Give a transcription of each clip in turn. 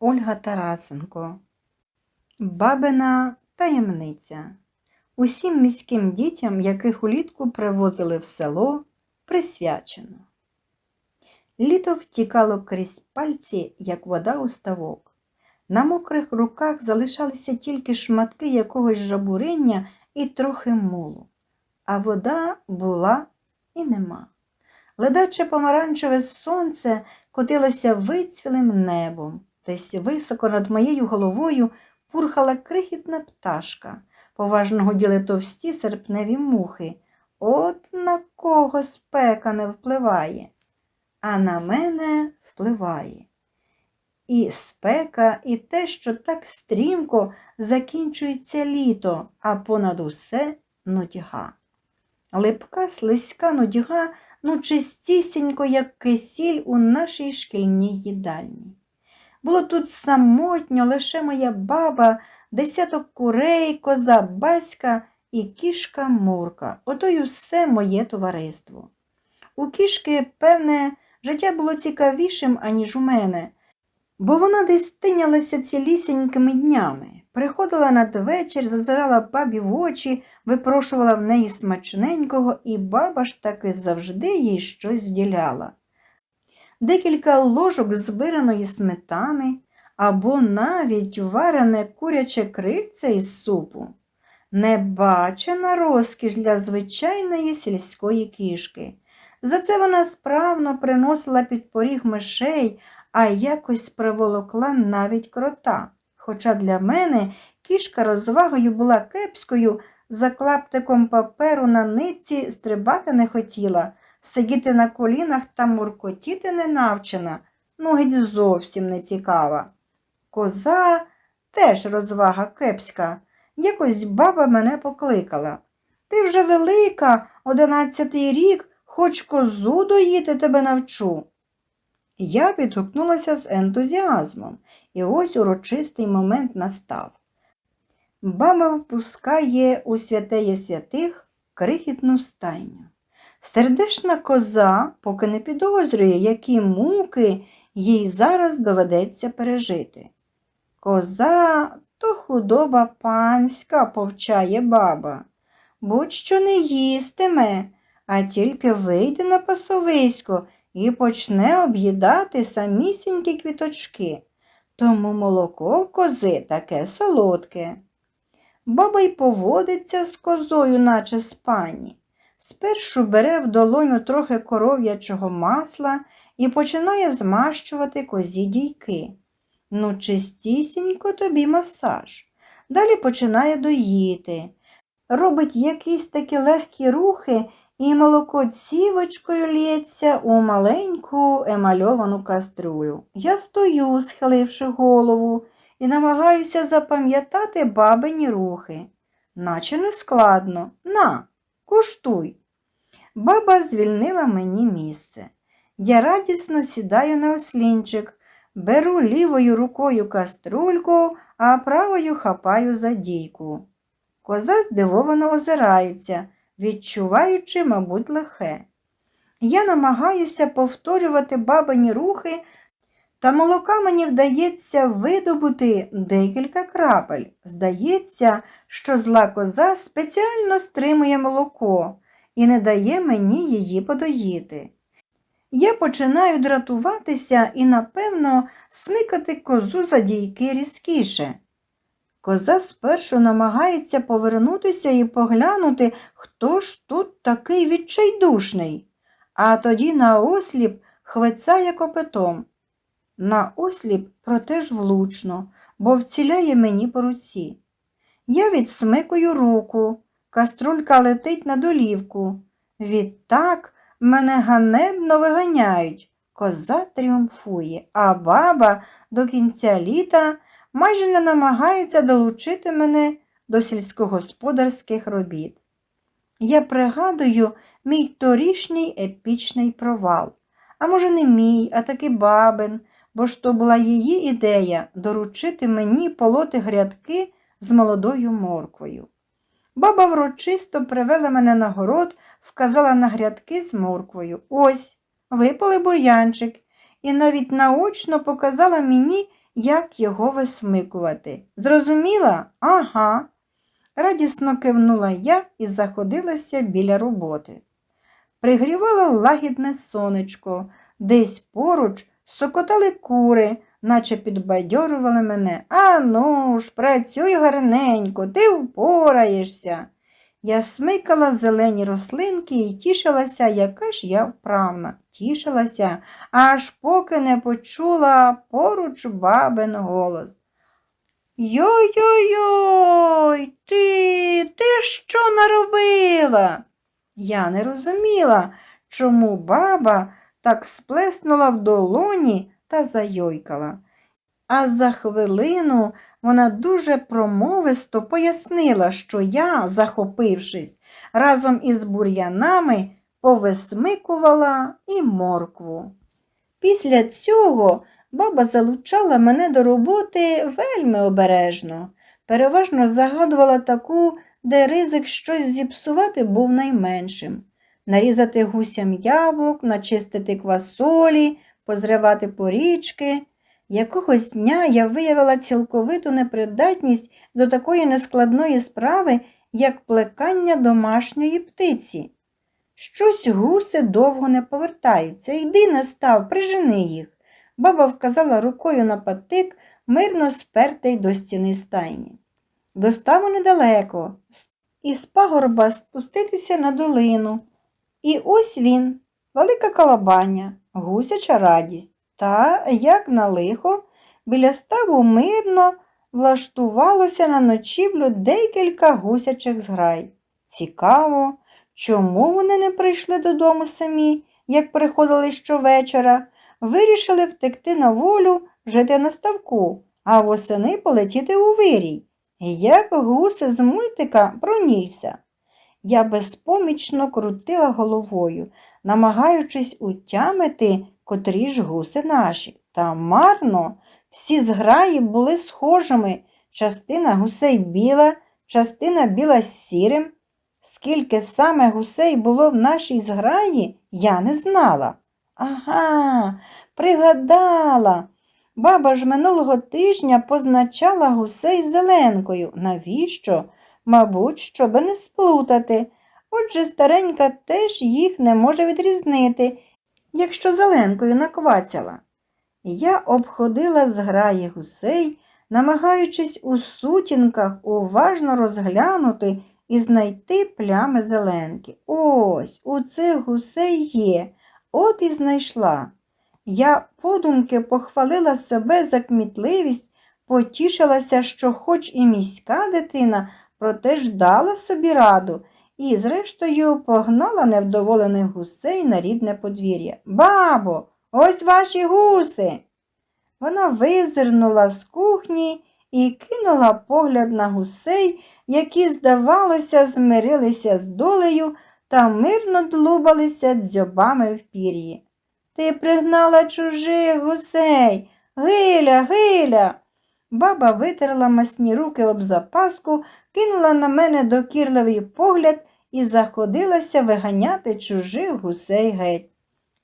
Ольга Тарасенко. Бабина таємниця. Усім міським дітям, яких улітку привозили в село, присвячено. Літо втікало крізь пальці, як вода у ставок. На мокрих руках залишалися тільки шматки якогось жабуриння і трохи мулу, а вода була і нема. Ледаче помаранчеве сонце котилося вицвілим небом. Десь високо над моєю головою пурхала крихітна пташка. Поважно гуділи товсті серпневі мухи. От на кого спека не впливає, а на мене впливає. І спека, і те, що так стрімко закінчується літо, а понад усе нудьга. Липка, слизька нудьга, ну чистісінько, як кисіль у нашій шкільній їдальні. Було тут самотньо лише моя баба, десяток курей, коза баська і кішка Мурка. Ото й усе моє товариство. У кішки, певне, життя було цікавішим, аніж у мене, бо вона десь тинялася цілісінькими днями. Приходила надвечір, зазирала бабі в очі, випрошувала в неї смачненького, і баба ж таки завжди їй щось вділяла. Декілька ложок збираної сметани або навіть варене куряче крильце із супу. Небачена розкіш для звичайної сільської кішки. За це вона справно приносила під поріг мишей, а якось приволокла навіть крота. Хоча для мене кішка розвагою була кепською, за клаптиком паперу на нитці стрибати не хотіла, сидіти на колінах та муркотіти не навчена, ну геть зовсім не цікава. Коза теж розвага кепська. Якось баба мене покликала. Ти вже велика, одинадцятий рік, хоч козу доїти тебе навчу. Я відгукнулася з ентузіазмом, і ось урочистий момент настав. Баба впускає у святеє святих крихітну стайню. Сердешна коза поки не підозрює, які муки їй зараз доведеться пережити. Коза то худоба панська, повчає баба. Будь-що не їстиме, а тільки вийде на пасовисько і почне об'їдати самісінькі квіточки. Тому молоко в кози таке солодке. Баба й поводиться з козою, наче з пані. Спершу бере в долоню трохи коров'ячого масла і починає змащувати козі дійки. Ну, чистісінько тобі масаж. Далі починає доїти. Робить якісь такі легкі рухи, і молоко цівочкою лється у маленьку емальовану каструлю. Я стою, схиливши голову, і намагаюся запам'ятати бабині рухи. Наче не складно. На, куштуй. Баба звільнила мені місце. Я радісно сідаю на ослінчик, беру лівою рукою каструльку, а правою хапаю за дійку. Коза здивовано озирається, відчуваючи, мабуть, лихе. Я намагаюся повторювати бабині рухи, та молока мені вдається видобути декілька крапель. Здається, що зла коза спеціально стримує молоко і не дає мені її подоїти. Я починаю дратуватися і, напевно, смикати козу за дійки різкіше. Коза спершу намагається повернутися і поглянути, хто ж тут такий відчайдушний, а тоді наосліп хвицає копитом. Наосліп, проте ж влучно, бо вціляє мені по руці. Я відсмикую руку, каструлька летить на долівку. Відтак мене ганебно виганяють. Коза тріумфує, а баба до кінця літа майже не намагається долучити мене до сільськогосподарських робіт. Я пригадую мій торішній епічний провал. А може, не мій, а таки бабин, бо ж то була її ідея доручити мені полоти грядки з молодою морквою. Баба врочисто привела мене на город, вказала на грядки з морквою. Ось, випали бур'янчик, і навіть наочно показала мені, як його висмикувати. Зрозуміла? Ага. Радісно кивнула я і заходилася біля роботи. Пригрівало лагідне сонечко, десь поруч сокотали кури, наче підбадьорували мене. А ну ж, працюй гарненько, ти впораєшся. Я смикала зелені рослинки і тішилася, яка ж я вправна. Тішилася, аж поки не почула поруч бабин голос. Йой-йой-йой, ти, ти що наробила? Я не розуміла, чому баба так сплеснула в долоні та зайойкала. А за хвилину вона дуже промовисто пояснила, що я, захопившись, разом із бур'янами повисмикувала і моркву. Після цього баба залучала мене до роботи вельми обережно, переважно загадувала таку, де ризик щось зіпсувати був найменшим. Нарізати гусям яблук, начистити квасолі, позривати порічки. Якогось дня я виявила цілковиту непридатність до такої нескладної справи, як плекання домашньої птиці. Щось гуси довго не повертаються. Йди настав, прижени їх. Баба вказала рукою на патик, мирно спертий до стіни стайні. До ставу недалеко, із пагорба спуститися на долину. І ось він, велика калабаня, гусяча радість. Та, як на лихо, біля ставу мирно влаштувалося на ночівлю декілька гусячих зграй. Цікаво, чому вони не прийшли додому самі, як приходили щовечора, вирішили втекти на волю, жити на ставку, а восени полетіти у вирій, як гуси з мультика про Нільса. Я безпомічно крутила головою, намагаючись утямити, котрі ж гуси наші. Та марно всі зграї були схожими. Частина гусей біла, частина біла з сірим. Скільки саме гусей було в нашій зграї, я не знала. Ага, пригадала. Баба ж минулого тижня позначала гусей зеленкою. Навіщо? Мабуть, щоби не сплутати. Отже, старенька теж їх не може відрізнити, якщо зеленкою наквацяла. Я обходила зграї гусей, намагаючись у сутінках уважно розглянути і знайти плями зеленки. Ось у цих гусей є, от і знайшла. Я подумки похвалила себе за кмітливість, потішилася, що хоч і міська дитина, проте ж дала собі раду і, зрештою, погнала невдоволених гусей на рідне подвір'я. Бабо, ось ваші гуси. Вона визирнула з кухні і кинула погляд на гусей, які, здавалося, змирилися з долею та мирно длубалися дзьобами в пір'ї. Ти пригнала чужих гусей. Гиля, гиля. Баба витерла масні руки об запаску, кинула на мене докірливий погляд і заходилася виганяти чужих гусей геть.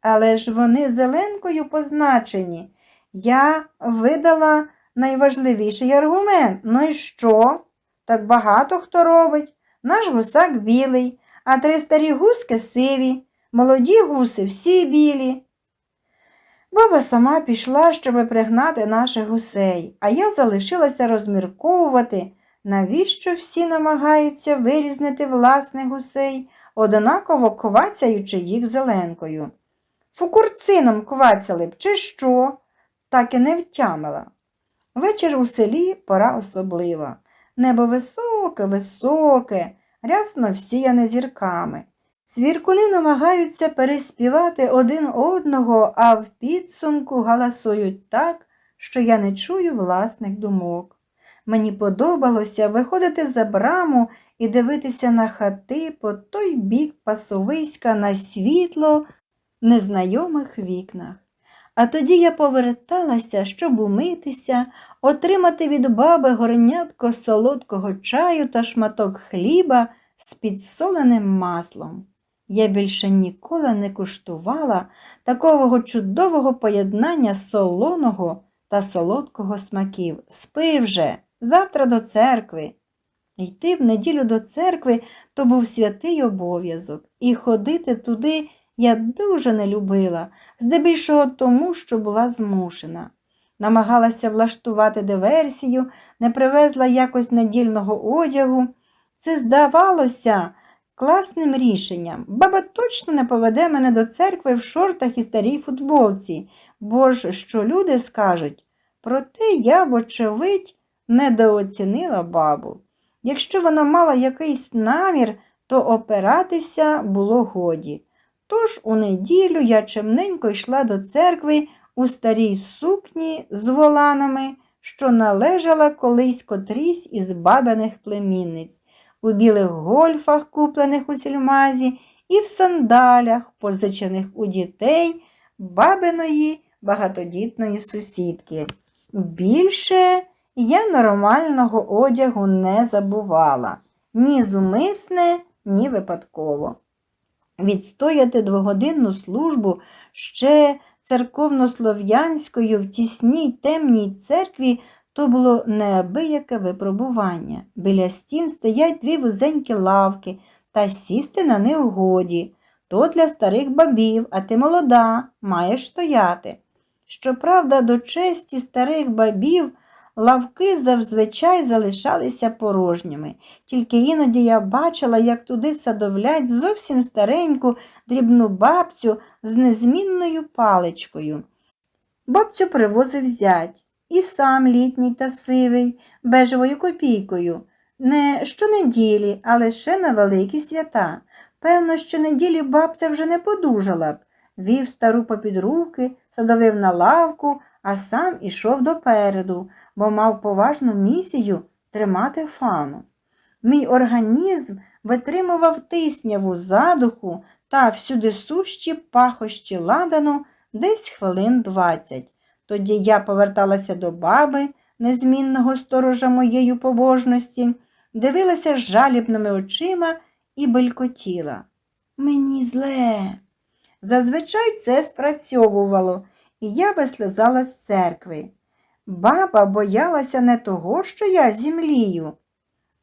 Але ж вони зеленкою позначені. Я видала найважливіший аргумент. Ну і що? Так багато хто робить. Наш гусак білий, а три старі гуски сиві, молоді гуси всі білі. Баба сама пішла, щоб пригнати наших гусей, а я залишилася розмірковувати, навіщо всі намагаються вирізнити власних гусей, однаково квацяючи їх зеленкою. Фукурцином квацяли б, чи що? Так і не втямила. Вечір у селі пора особлива. Небо високе, високе, рясно всіяне зірками. Свіркуни намагаються переспівати один одного, а в підсумку галасують так, що я не чую власних думок. Мені подобалося виходити за браму і дивитися на хати по той бік пасовиська на світло в незнайомих вікнах. А тоді я поверталася, щоб умитися, отримати від баби горнятко солодкого чаю та шматок хліба з підсоленим маслом. Я більше ніколи не куштувала такого чудового поєднання солоного та солодкого смаків. Спи вже, завтра до церкви. Йти в неділю до церкви то був святий обов'язок, і ходити туди я дуже не любила, здебільшого тому, що була змушена. Намагалася влаштувати диверсію, не привезла якось недільного одягу. Це здавалося класним рішенням. Баба точно не поведе мене до церкви в шортах і старій футболці, бо ж що люди скажуть. Проте я, вочевидь, недооцінила бабу. Якщо вона мала якийсь намір, то опиратися було годі. Тож у неділю я чемненько йшла до церкви у старій сукні з воланами, що належала колись котрійсь із бабиних племінниць, у білих гольфах, куплених у сільмазі, і в сандалях, позичених у дітей бабиної багатодітної сусідки. Більше я нормального одягу не забувала ні зумисне, ні випадково. Відстояти двогодинну службу ще церковнослов'янською в тісній темній церкві то було неабияке випробування. Біля стін стоять дві вузенькі лавки, та сісти на них годі. То для старих бабів, а ти молода, маєш стояти. Щоправда, до честі старих бабів лавки зазвичай залишалися порожніми, тільки іноді я бачила, як туди садовлять зовсім стареньку дрібну бабцю з незмінною паличкою. Бабцю привозив зять, і сам літній та сивий, бежевою копійкою, не щонеділі, а лише на великі свята. Певно, що неділі бабця вже не подужала б. Вів стару попід руки, садовив на лавку, а сам ішов допереду, бо мав поважну місію тримати фану. Мій організм витримував тисняву задуху та всюди сущі пахощі ладану десь хвилин двадцять. Тоді я поверталася до баби, незмінного сторожа моєї побожності, дивилася жалібними очима і белькотіла. Мені зле. Зазвичай це спрацьовувало, і я вислизала з церкви. Баба боялася не того, що я зімлію,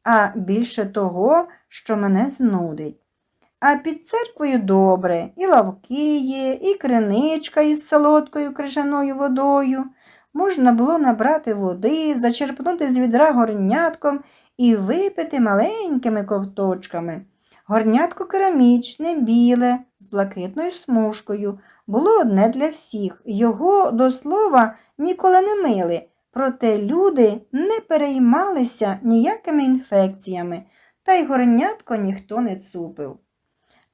а більше того, що мене знудить. А під церквою добре, і лавки є, і криничка із солодкою крижаною водою. Можна було набрати води, зачерпнути з відра горнятком і випити маленькими ковточками. Горнятко керамічне, біле, з блакитною смужкою. Було одне для всіх. Його, до слова, ніколи не мили, проте люди не переймалися ніякими інфекціями, та й горнятко ніхто не цупив.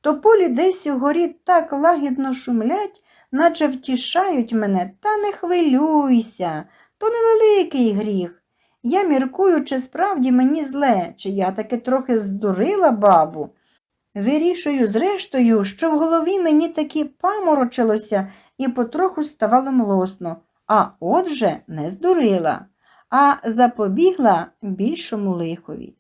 Тополі десь угорі так лагідно шумлять, наче втішають мене, та не хвилюйся, то невеликий гріх. Я міркую, чи справді мені зле, чи я таки трохи здурила бабу. Вирішую, зрештою, що в голові мені таки паморочилося і потроху ставало млосно, а отже не здурила, а запобігла більшому лихові.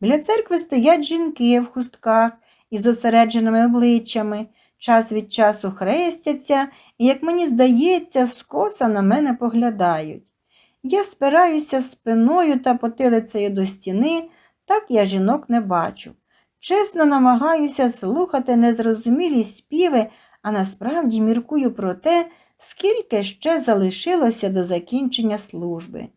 Біля церкви стоять жінки в хустках із зосередженими обличчями, час від часу хрестяться і, як мені здається, скоса на мене поглядають. Я спираюся спиною та потилицею до стіни, так я жінок не бачу. Чесно намагаюся слухати незрозумілі співи, а насправді міркую про те, скільки ще залишилося до закінчення служби.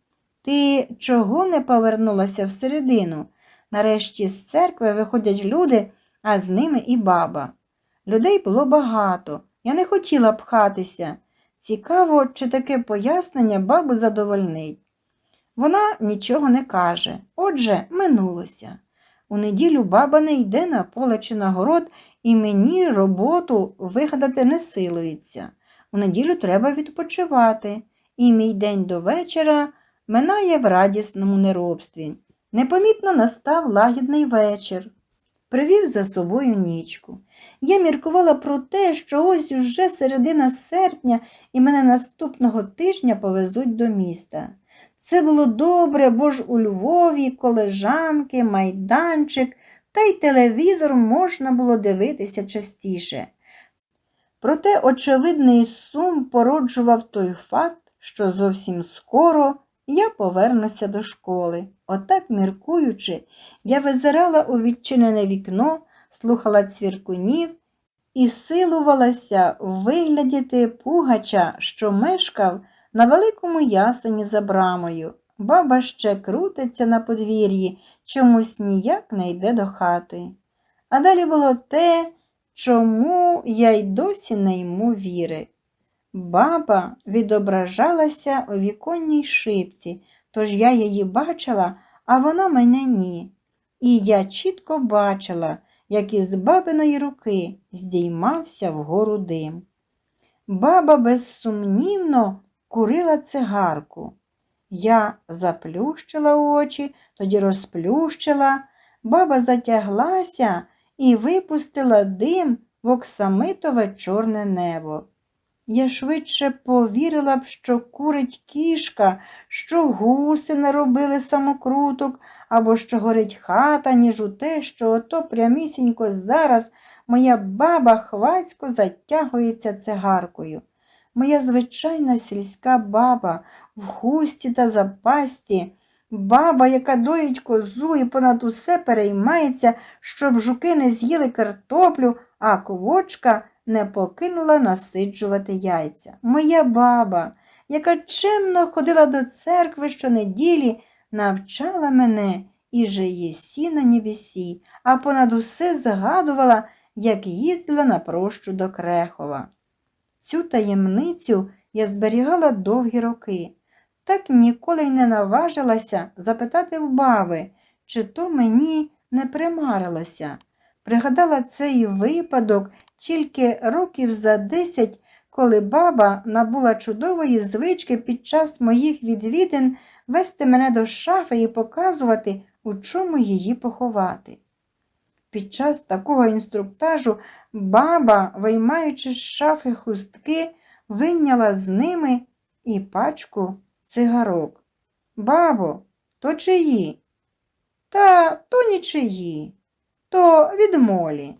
Ти чого не повернулася всередину? Нарешті з церкви виходять люди, а з ними і баба. Людей було багато, я не хотіла пхатися. Цікаво, чи таке пояснення бабу задовольнить. Вона нічого не каже, отже, минулося. У неділю баба не йде на поле чи на город, і мені роботу вигадати не силується. У неділю треба відпочивати, і мій день до вечора минає в радісному неробстві. Непомітно настав лагідний вечір. Привів за собою нічку. Я міркувала про те, що ось уже середина серпня і мене наступного тижня повезуть до міста. Це було добре, бо ж у Львові колежанки, майданчик та й телевізор можна було дивитися частіше. Проте очевидний сум породжував той факт, що зовсім скоро я повернуся до школи. Отак, міркуючи, я визирала у відчинене вікно, слухала цвіркунів і силувалася виглядіти пугача, що мешкав на великому ясені за брамою. Баба ще крутиться на подвір'ї, чомусь ніяк не йде до хати. А далі було те, чому я й досі не йму віри. Баба відображалася у віконній шибці, тож я її бачила, а вона мене ні. І я чітко бачила, як із бабиної руки здіймався вгору дим. Баба безсумнівно курила цигарку. Я заплющила очі, тоді розплющила. Баба затяглася і випустила дим в оксамитове чорне небо. Я швидше повірила б, що курить кішка, що гуси наробили самокруток, або що горить хата, ніж у те, що ото прямісінько зараз моя баба хвацько затягується цигаркою. Моя звичайна сільська баба в хусті та запасті, баба, яка доїть козу і понад усе переймається, щоб жуки не з'їли картоплю, а ковочка не покинула насиджувати яйця. Моя баба, яка чемно ходила до церкви щонеділі, навчала мене і же єсі на небесі, а понад усе згадувала, як їздила на прощу до Крехова. Цю таємницю я зберігала довгі роки. Так ніколи й не наважилася запитати в баби, чи то мені не примарилося. Пригадала цей випадок тільки років за десять, коли баба набула чудової звички під час моїх відвідин вести мене до шафи і показувати, у чому її поховати. Під час такого інструктажу баба, виймаючи з шафи хустки, вийняла з ними і пачку цигарок. Бабо, то чиї? Та то нічиї, то від молі.